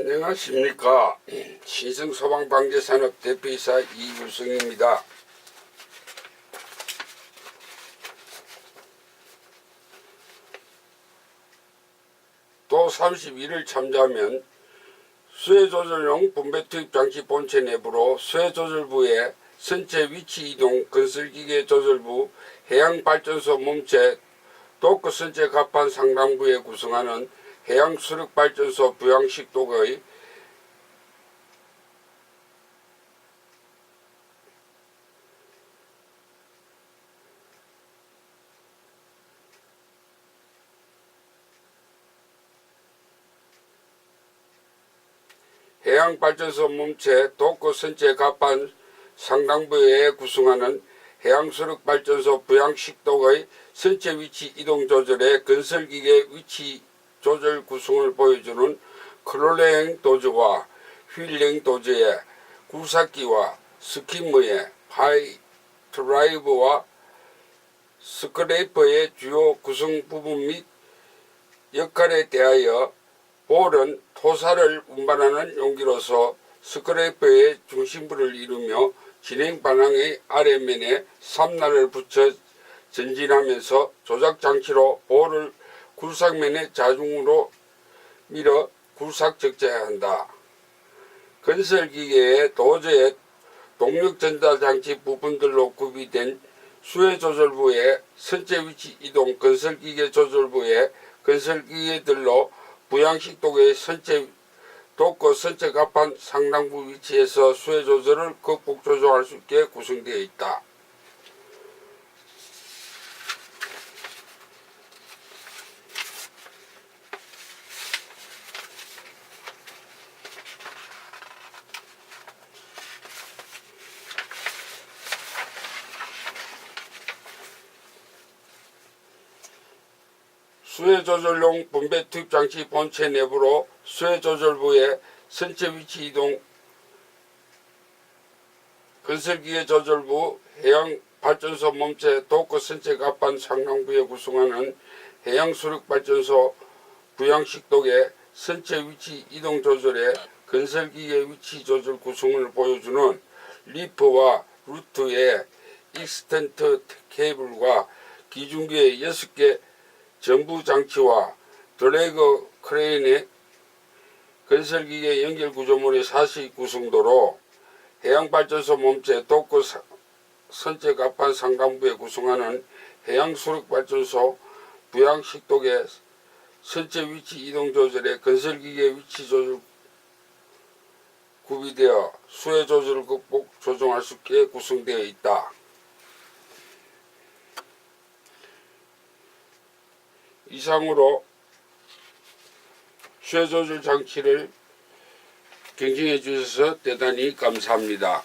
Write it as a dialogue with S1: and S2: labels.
S1: 안녕하십니까. 신성소방방재산업 대표이사 이유성입니다. 또 31일 참자면 수해조절용 분배투입 장치 본체 내부로 수해조절부의 선체 위치 이동 건설기계 조절부 해양발전소 몸체 도크 선체 갑판 상당부에 구성하는 해양수력발전소 부양식독의 해양발전소 몸체 도크 선체 갑판 상당부에 구성하는 해양수력발전소 부양식독의 선체 위치 이동 조절의 건설기계 위치 조절 구성을 보여주는 클롤행 도저와 휠링 도저의 구삭기와 스키머의 파이 드라이브와 스크레이퍼의 주요 구성 부분 및 역할에 대하여 볼은 토사를 운반하는 용기로서 스크레이퍼의 중심부를 이루며 진행 반항의 아래면에 삼날을 붙여 전진하면서 조작 장치로 볼을 굴삭면에 자중으로 밀어 굴삭 적재해야 한다. 건설기계의 도저의 동력 전달 장치 부분들로 구비된 수해 조절부의 선체 위치 이동 건설기계 조절부의 건설기계들로 부양식독의 선체 독거 선체 갑판 상당부 위치에서 수해 조절을 극복 조정할 수 있게 구성되어 있다. 수해 조절용 분배 투입 장치 본체 내부로 수해 조절부의 선체 위치 이동 건설기계 조절부 해양 발전소 몸체 도크 선체 갑반 상당부에 구성하는 해양 수력 발전소 부양식독의 선체 위치 이동 조절의 건설기계 위치 조절 구성을 보여주는 리프와 루트의 익스텐트 케이블과 기중기의 6개 전부 장치와 드래그 크레인의 건설기계 연결 구조물의 사시 구성도로 해양발전소 몸체 사- 선체 갑판 상당부에 구성하는 해양수력발전소 부양식독의 선체 위치 이동 조절의 건설기계 위치 조절 구비되어 수해 조절을 극복 조정할 수 있게 구성되어 있다. 이상으로 쇠 조절 장치를 경청해 주셔서 대단히 감사합니다.